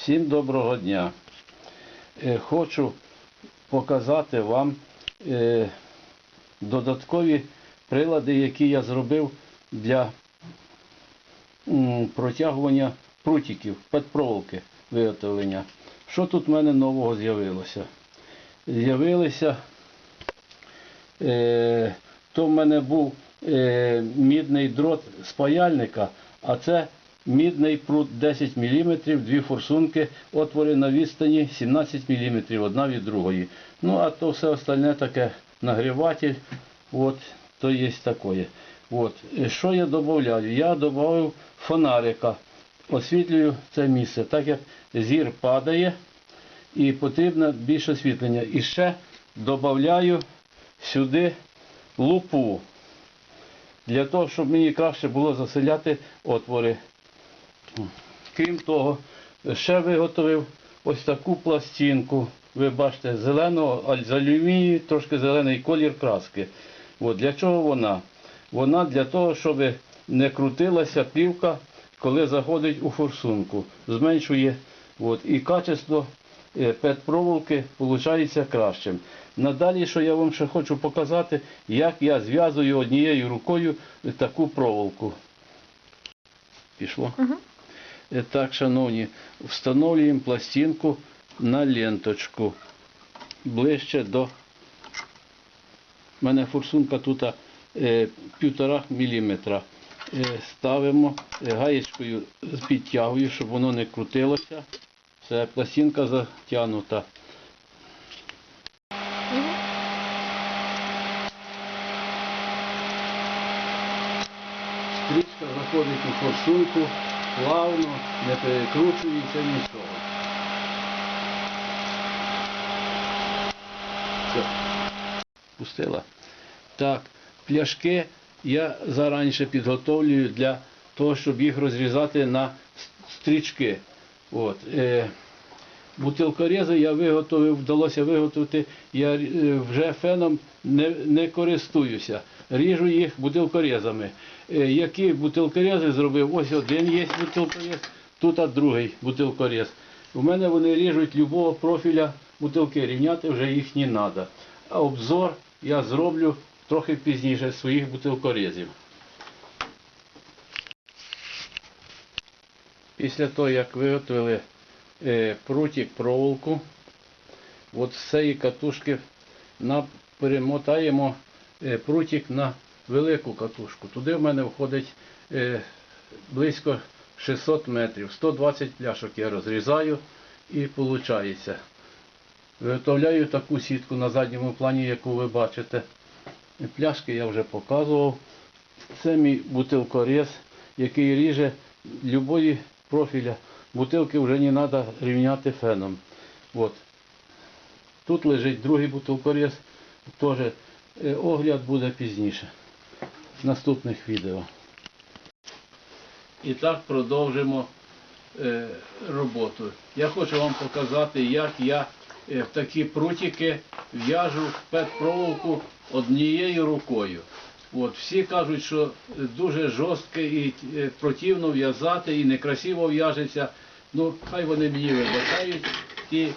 Всім доброго дня. Е, Хочу показати вам е, додаткові прилади, які я зробив для протягування прутиків, петпроволоки виготовлення. Що тут в мене нового з'явилося? З'явилися, е, то в мене був мідний дрот з паяльника, а це мідний прут 10 мм, дві форсунки, отвори на відстані 17 мм одна від другої. Ну, а то все остальне таке нагріватель, от, то є таке. От. Що я додаю? Я додав фонарика, освітлюю це місце, так як зір падає і потрібно більше освітлення. І ще додаю сюди лупу, для того, щоб мені краще було заселяти отвори. Крім того, ще виготовив ось таку пластинку. Ви бачите, зеленого, з алюмінію, трошки зелений колір краски. От, для чого вона? Вона для того, щоб не крутилася плівка, коли заходить у форсунку. Зменшує. От, і качество е, пет-проволоки виходить кращим. Надалі, що я вам ще хочу показати, як я зв'язую однією рукою таку проволоку. Пішло? Е, Так, шановні, встановлюємо пластинку на ленточку. Ближче до. У мене форсунка тут е, півтора міліметра. Е, ставимо гаєчкою підтягую, щоб воно не крутилося. Все, пластинка затягнута. Стрічка заходить у форсунку, плавно, не перекручується нічого. Все. Пустила. Так, пляшки я зараніше підготовлюю для того, щоб їх розрізати на стрічки. От, бутилкорези я виготовив, вдалося виготовити, я е, вже феном не, не користуюся. Ріжу їх бутилкорезами. Е, які бутилкорези зробив? Ось один є бутилкорез, тут другий бутилкорез. У мене вони ріжуть любого профіля бутилки, рівняти вже їх не треба. А обзор я зроблю трохи пізніше своїх бутилкорезів. Після того, як виготовили прутик проволоку, от з цієї катушки на, перемотаємо е, прутик на велику катушку. Туди в мене входить е, близько 600 метрів. 120 пляшок я розрізаю і виходить. Виготовляю таку сітку на задньому плані, яку ви бачите. Пляшки я вже показував. Це мій бутилкорез, який ріже любої профіля. Бутилки вже не треба рівняти феном. От. Тут лежить другий бутилкорез, теж е, огляд буде пізніше, в наступних відео. І так продовжимо е, роботу. Я хочу вам показати, як я е, в такі прутики в'яжу пет-проволоку однією рукою. От, всі кажуть, що дуже жорстко і е, противно в'язати і некрасиво в'яжеться. Ну, хай вони мені вибачають, ті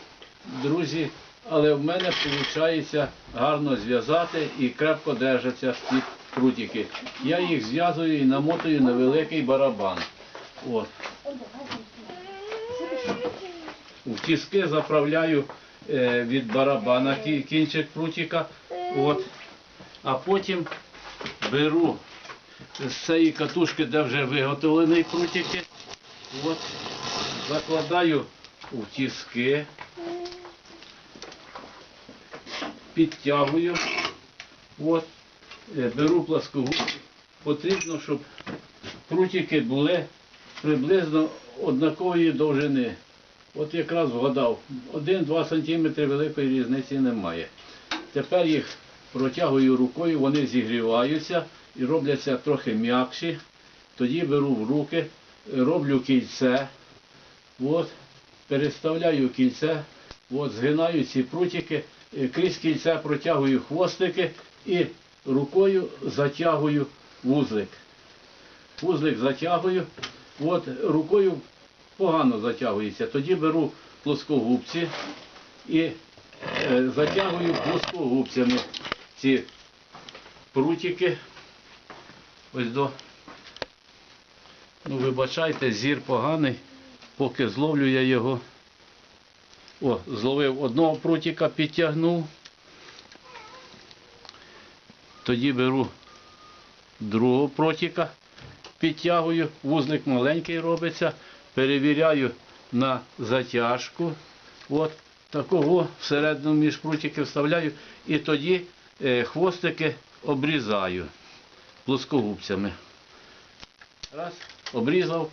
друзі, але в мене виходить гарно зв'язати і крепко держаться ці прутики. Я їх зв'язую і намотую на великий барабан. От. В тіски заправляю е, від барабана кінчик прутика. От. А потім беру з цієї катушки, де вже виготовлені прутики. От. Закладаю у тіски. Підтягую. От. Е, Беру пласкову. Потрібно, щоб прутики були приблизно однакової довжини. От якраз вгадав, 1-2 см великої різниці немає. Тепер їх протягую рукою, вони зігріваються і робляться трохи м'якші. Тоді беру в руки, роблю кільце, от, переставляю кільце, от, згинаю ці прутики, е, крізь кільце протягую хвостики і рукою затягую вузлик. Вузлик затягую, от, рукою погано затягується. Тоді беру плоскогубці і е, затягую плоскогубцями ці прутики. Ось до. Ну, вибачайте, зір поганий, поки зловлю я його. О, зловив одного прутика, підтягнув. Тоді беру другого прутика, підтягую, вузлик маленький робиться, перевіряю на затяжку. От такого всередину між прутики вставляю і тоді хвостики обрізаю плоскогубцями. Раз, обрізав.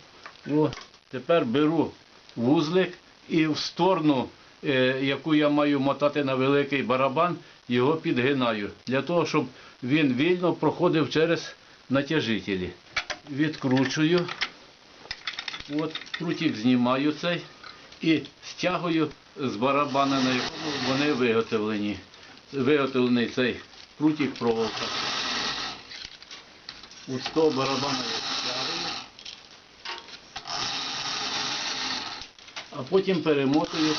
О, тепер беру вузлик і в сторону, е, яку я маю мотати на великий барабан, його підгинаю. Для того, щоб він вільно проходив через натяжителі. Відкручую. От, прутик знімаю цей і стягую з барабана, на якому вони виготовлені. Виготовлений цей прутик проволока. З того барабана я стягую. А потім перемотую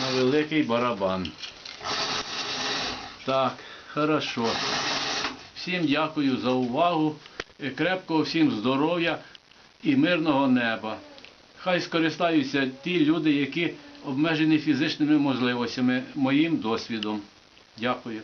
на великий барабан. Так, хорошо. Всім дякую за увагу. І Крепкого всім здоров'я і мирного неба. Хай скористаються ті люди, які обмежені фізичними можливостями, моїм досвідом. Дякую.